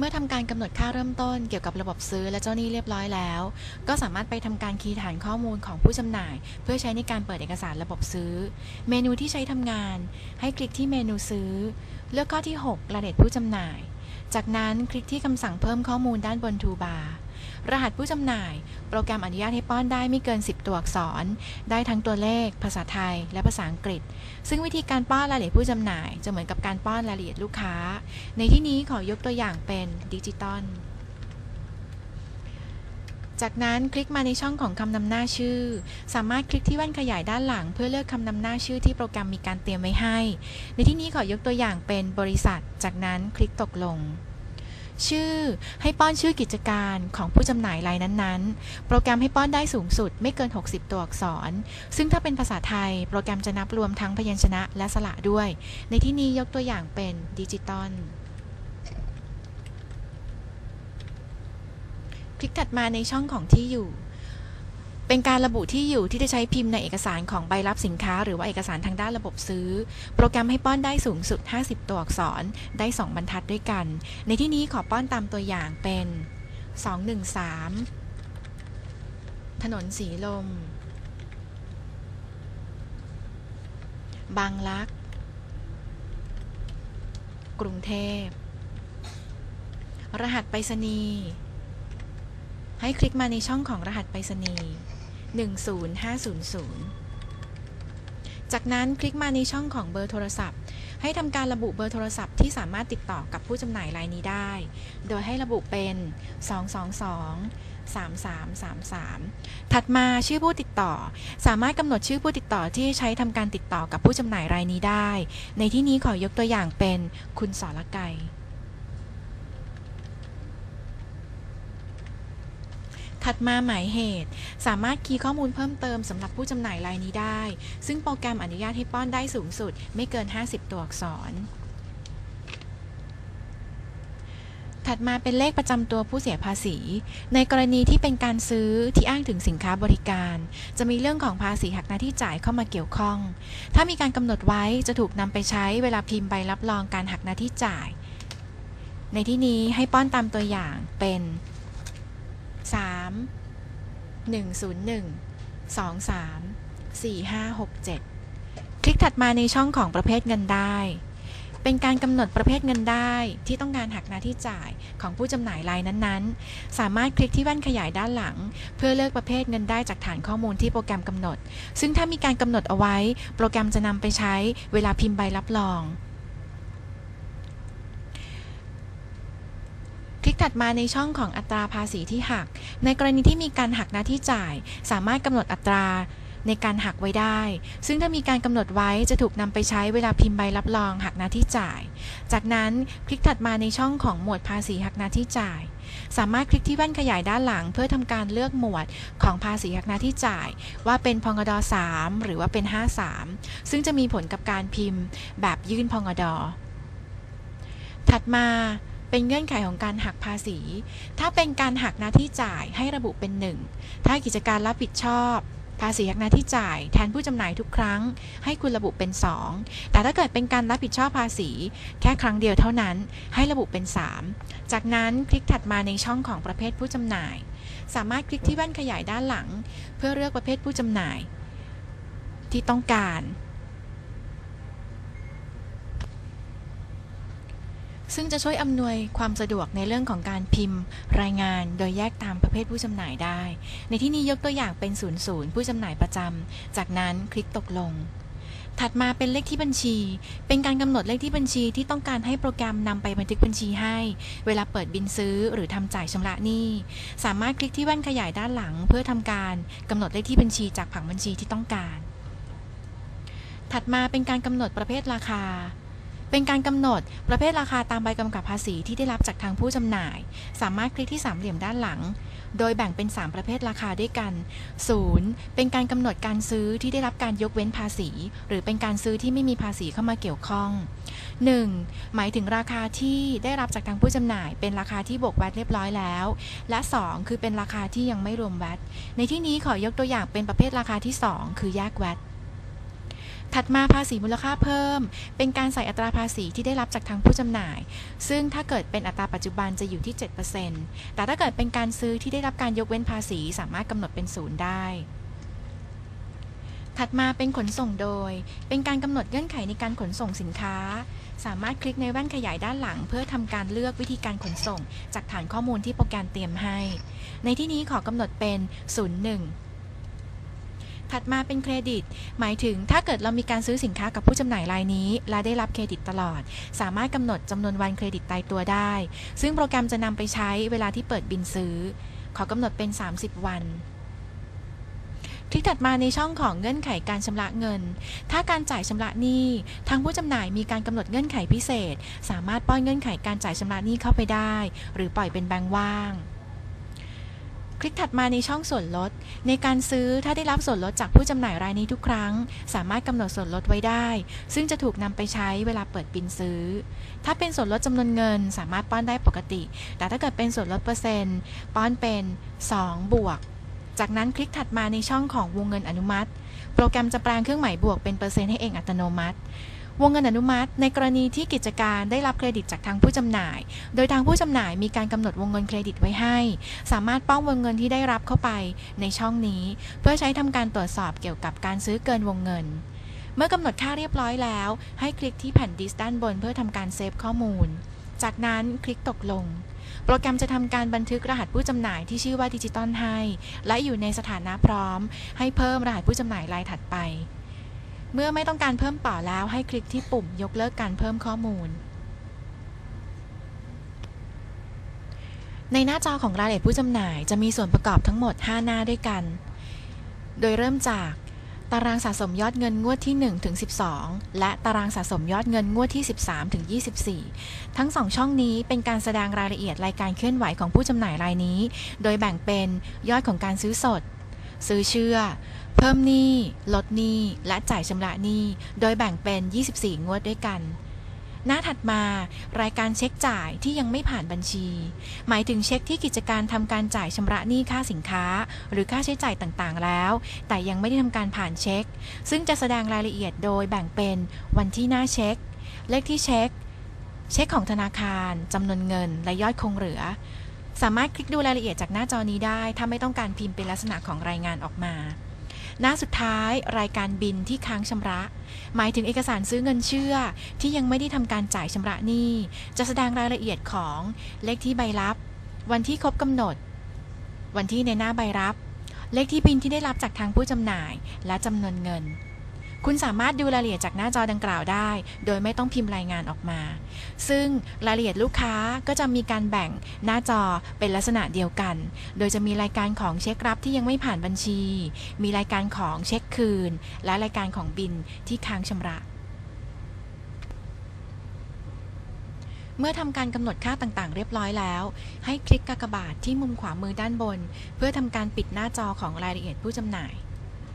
เมื่อทำการกำหนดค่าเริ่มต้นเกี่ยวกับระบบซื้อและเจ้าหนี้เรียบร้อยแล้ว ก็สามารถไปทำการคีย์ฐานข้อมูลของผู้จำหน่าย เพื่อใช้ในการเปิดเอกสารระบบซื้อ เมนูที่ใช้ทำงาน ให้คลิกที่เมนูซื้อ เลือกข้อที่ 6 รายละเอียดผู้จำหน่าย จากนั้นคลิกที่คำสั่งเพิ่มข้อมูลด้านบนทูบาร์ รหัสผู้จำหน่าย โปรแกรมอนุญาตให้ป้อนได้ไม่เกิน 10 ตัวอักษร ได้ทั้งตัวเลข ภาษาไทย และภาษาอังกฤษ ซึ่งวิธีการป้อนรายละเอียดผู้จำหน่าย จะเหมือนกับการป้อนรายละเอียดลูกค้า ในที่นี้ขอยกตัวอย่างเป็นดิจิตอลจากนั้นคลิกมาในช่องของคำนำหน้าชื่อ สามารถคลิกที่แว่นขยายด้านหลัง เพื่อเลือกคำนำหน้าชื่อที่โปรแกรมมีการเตรียมไว้ให้ ในที่นี้ขอยกตัวอย่างเป็นบริษัท จากนั้นคลิกตกลง ชื่อ ให้ป้อนชื่อกิจการของผู้จำหน่ายรายนั้นๆ โปรแกรมให้ป้อนได้สูงสุดไม่เกิน 60 ตัวอักษร ซึ่งถ้าเป็นภาษาไทย โปรแกรมจะนับรวมทั้งพยัญชนะและสระด้วย ในที่นี้ยกตัวอย่างเป็นดิจิตอลคลิกถัดมาในช่องของที่อยู่ เป็นการระบุที่อยู่ที่จะใช้พิมพ์ในเอกสารของใบรับสินค้า หรือว่าเอกสารทางด้านระบบซื้อ โปรแกรมให้ป้อนได้สูงสุด 50 ตัวอักษร ได้ 2 บรรทัดด้วยกัน ในที่นี้ขอป้อนตามตัวอย่างเป็น 213 ถนนสีลม บางลัก กรุงเทพ รหัสไปรษณีย์ให้คลิกมาในช่องของรหัสไปรษณีย์ 10500 จากนั้นคลิกมาในช่องของเบอร์โทรศัพท์ ให้ทำการระบุเบอร์โทรศัพท์ที่สามารถติดต่อกับผู้จำหน่ายรายนี้ได้ โดยให้ระบุเป็น 222 3333 ถัดมาชื่อผู้ติดต่อ สามารถกำหนดชื่อผู้ติดต่อที่ใช้ทำการติดต่อกับผู้จำหน่ายรายนี้ได้ ในที่นี้ขอยกตัวอย่างเป็นคุณสรไกร ถัดมาหมายเหตุ สามารถคีย์ข้อมูลเพิ่มเติมสำหรับผู้จำหน่ายรายนี้ได้ ซึ่งโปรแกรมอนุญาตให้ป้อนได้สูงสุด ไม่เกิน 50 ตัวอักษร ถัดมาเป็นเลขประจำตัวผู้เสียภาษี ในกรณีที่เป็นการซื้อที่อ้างถึงสินค้าบริการ จะมีเรื่องของภาษีหักหน้าที่จ่ายเข้ามาเกี่ยวข้อง ถ้ามีการกำหนดไว้จะถูกนำไปใช้เวลาพิมพ์ใบรับรองการหักหน้าที่จ่าย ในที่นี้ให้ป้อนตามตัวอย่างเป็น 3 101 23 4567 คลิกถัดมาในช่องของประเภทเงินได้ เป็นการกำหนดประเภทเงินได้ที่ต้องการหักหน้าที่จ่ายของผู้จำหน่ายรายนั้นๆ สามารถคลิกที่แว่นขยายด้านหลัง เพื่อเลือกประเภทเงินได้จากฐานข้อมูลที่โปรแกรมกำหนด ซึ่งถ้ามีการกำหนดเอาไว้ โปรแกรมจะนำไปใช้เวลาพิมพ์ใบรับรอง คลิก ถัดมาในช่องของอัตราภาษีที่หัก ในกรณีที่มีการหักหน้าที่จ่าย สามารถกำหนดอัตราในการหักไว้ได้ ซึ่งถ้ามีการกำหนดไว้จะถูกนำไปใช้เวลาพิมพ์ใบรับรองหักหน้าที่จ่าย จากนั้นคลิกถัดมาในช่องของหมวดภาษีหักหน้าที่จ่าย สามารถคลิกที่แว่นขยายด้านหลัง เพื่อทำการเลือกหมวดของภาษีหักหน้าที่จ่าย ว่าเป็นพงด3หรือว่าเป็น 53 ซึ่งจะมีผลกับการพิมพ์แบบยื่นพงดถัดมา เป็นเงื่อนไขของการหักภาษี ถ้าเป็นการหักหน้าที่จ่ายให้ระบุเป็น 1 ถ้ากิจการรับผิดชอบ ภาษีหักหน้าที่จ่าย แทนผู้จำหน่ายทุกครั้ง ให้คุณระบุเป็น 2 แต่ถ้าเกิดเป็นการรับผิดชอบภาษี แค่ครั้งเดียวเท่านั้น ให้ระบุเป็น 3 จากนั้นคลิกถัดมาในช่องของประเภทผู้จำหน่าย สามารถคลิกที่แว่นขยายด้านหลัง เพื่อเลือกประเภทผู้จำหน่าย ที่ต้องการ ซึ่งจะช่วยอำนวยความสะดวกในเรื่องของการพิมพ์ รายงานโดยแยกตามประเภทผู้จำหน่ายได้ ในที่นี้ยกตัวอย่างเป็น 00 ผู้จำหน่ายประจำ จากนั้นคลิกตกลง ถัดมาเป็นเลขที่บัญชี เป็นการกำหนดเลขที่บัญชีที่ต้องการให้โปรแกรมนำไปบันทึกบัญชีให้ เวลาเปิดบินซื้อหรือทำจ่ายชำระหนี้ สามารถคลิกที่แว่นขยายด้านหลัง เพื่อทำการกำหนดเลขที่บัญชีจากผังบัญชีที่ต้องการ ถัดมาเป็นการกำหนดประเภทราคา เป็นการกำหนดประเภทราคาตามใบกำกับภาษีที่ได้รับจากทางผู้จำหน่าย สามารถคลิกที่สามเหลี่ยมด้านหลัง โดยแบ่งเป็น 3 ประเภทราคาด้วยกัน 0. เป็นการกำหนดการซื้อที่ได้รับการยกเว้นภาษี หรือเป็นการซื้อที่ไม่มีภาษีเข้ามาเกี่ยวข้อง 1. หมายถึงราคาที่ได้รับจากทางผู้จำหน่าย เป็นราคาที่บวกแวตเรียบร้อยแล้ว และ 2 คือเป็นราคาที่ยังไม่รวมแวตในที่นี้ขอยกตัวอย่างเป็นประเภทราคาที่ 2 คือแยกแวต ถัดมาภาษีมูลค่าเพิ่ม เป็นการใส่อัตราภาษีที่ได้รับจากทางผู้จำหน่าย ซึ่งถ้าเกิดเป็นอัตราปัจจุบันจะอยู่ที่ 7%แต่ถ้าเกิดเป็นการซื้อที่ได้รับการยกเว้นภาษีสามารถกำหนดเป็นศูนย์ได้ ถัดมาเป็นขนส่งโดย เป็นการกำหนดเงื่อนไขในการขนส่งสินค้า สามารถคลิกในแว่นขยายด้านหลัง เพื่อทำการเลือกวิธีการขนส่ง จากฐานข้อมูลที่โปรแกรมเตรียมให้ ในที่นี้ขอกำหนดเป็น 01 ถัดมาเป็นเครดิต หมายถึงถ้าเกิดเรามีการซื้อสินค้ากับผู้จำหน่ายรายนี้ และได้รับเครดิตตลอด สามารถกำหนดจำนวนวันเครดิตตายตัวได้ ซึ่งโปรแกรมจะนำไปใช้เวลาที่เปิดบินซื้อ ขอกำหนดเป็น 30 วันคลิกถัดมาในช่องของเงื่อนไขการชำระเงิน ถ้าการจ่ายชำระหนี้ ทางผู้จำหน่ายมีการกำหนดเงื่อนไขพิเศษ สามารถป้อนเงื่อนไขการจ่ายชำระหนี้เข้าไปได้ หรือปล่อยเป็นแบงค์ว่าง คลิกถัดมาในช่องส่วนลด ในการซื้อถ้าได้รับส่วนลดจากผู้จำหน่ายรายนี้ทุกครั้ง สามารถกำหนดส่วนลดไว้ได้ ซึ่งจะถูกนำไปใช้เวลาเปิดบินซื้อ ถ้าเป็นส่วนลดจำนวนเงิน สามารถป้อนได้ปกติ แต่ถ้าเกิดเป็นส่วนลดเปอร์เซ็นต์ ป้อนเป็น 2 บวก จากนั้นคลิกถัดมาในช่องของวงเงินอนุมัติ โปรแกรมจะแปลงเครื่องหมายบวกเป็นเปอร์เซ็นต์ให้เองอัตโนมัติ วงเงินอนุมัติ ในกรณีที่กิจการได้รับเครดิตจากทางผู้จำหน่าย โดยทางผู้จำหน่ายมีการกำหนดวงเงินเครดิตไว้ให้ สามารถป้องวงเงินที่ได้รับเข้าไปในช่องนี้ เพื่อใช้ทำการตรวจสอบเกี่ยวกับการซื้อเกินวงเงินเมื่อกำหนดค่าเรียบร้อยแล้ว ให้คลิกที่แผ่นดิสก์ด้านบนเพื่อทำการเซฟข้อมูล จากนั้นคลิกตกลง โปรแกรมจะทำการบันทึกรหัสผู้จำหน่ายที่ชื่อว่าดิจิตอลให้ และอยู่ในสถานะพร้อม ให้เพิ่มรหัสผู้จำหน่ายรายถัดไป เมื่อไม่ต้องการเพิ่มต่อแล้วให้คลิกที่ปุ่มยกเลิกการเพิ่มข้อมูล ในหน้าจอของรายละเอียดผู้จำหน่าย จะมีส่วนประกอบทั้งหมด 5 หน้าด้วยกัน โดยเริ่มจากตารางสะสมยอดเงินงวดที่1ถึง12 และตารางสะสมยอดเงินงวดที่ 13ถึง24 ทั้ง 2 ช่องนี้เป็นการแสดงรายละเอียดรายการเคลื่อนไหวของผู้จำหน่ายรายนี้ โดยแบ่งเป็นยอดของการซื้อสด ซื้อเชื่อ เพิ่มหนี้ลดหนี้และจ่ายชำระหนี้ โดยแบ่งเป็น 24 งวดด้วยกัน หน้าถัดมารายการเช็คจ่ายที่ยังไม่ผ่านบัญชี หมายถึงเช็คที่กิจการทำการจ่ายชำระหนี้ค่าสินค้า หรือค่าใช้จ่ายต่างๆแล้ว แต่ยังไม่ได้ทำการผ่านเช็ค ซึ่งจะแสดงรายละเอียดโดยแบ่งเป็นวันที่หน้าเช็ค เลขที่เช็ค เช็คของธนาคารจำนวนเงิน และยอดคงเหลือสามารถคลิกดูรายละเอียดจากหน้าจอนี้ได้ ถ้าไม่ต้องการพิมพ์เป็นลักษณะของรายงานออกมา หน้าสุดท้ายรายการบินที่ค้างชำระ หมายถึงเอกสารซื้อเงินเชื่อ ที่ยังไม่ได้ทำการจ่ายชำระหนี้ จะแสดงรายละเอียดของเลขที่ใบรับ วันที่ครบกำหนด วันที่ในหน้าใบรับ เลขที่บินที่ได้รับจากทางผู้จำหน่าย และจำนวนเงิน คุณสามารถดูรายละเอียดจากหน้าจอดังกล่าวได้ โดยไม่ต้องพิมพ์รายงานออกมา ซึ่งรายละเอียดลูกค้าก็จะมีการแบ่งหน้าจอเป็นลักษณะเดียวกัน โดยจะมีรายการของเช็ครับที่ยังไม่ผ่านบัญชี มีรายการของเช็คคืน และรายการของบินที่ค้างชำระเมื่อทำการกำหนดค่าต่างๆ เรียบร้อยแล้ว ให้คลิกกากบาทที่มุมขวามือด้านบน เพื่อทำการปิดหน้าจอของรายละเอียดผู้จำหน่าย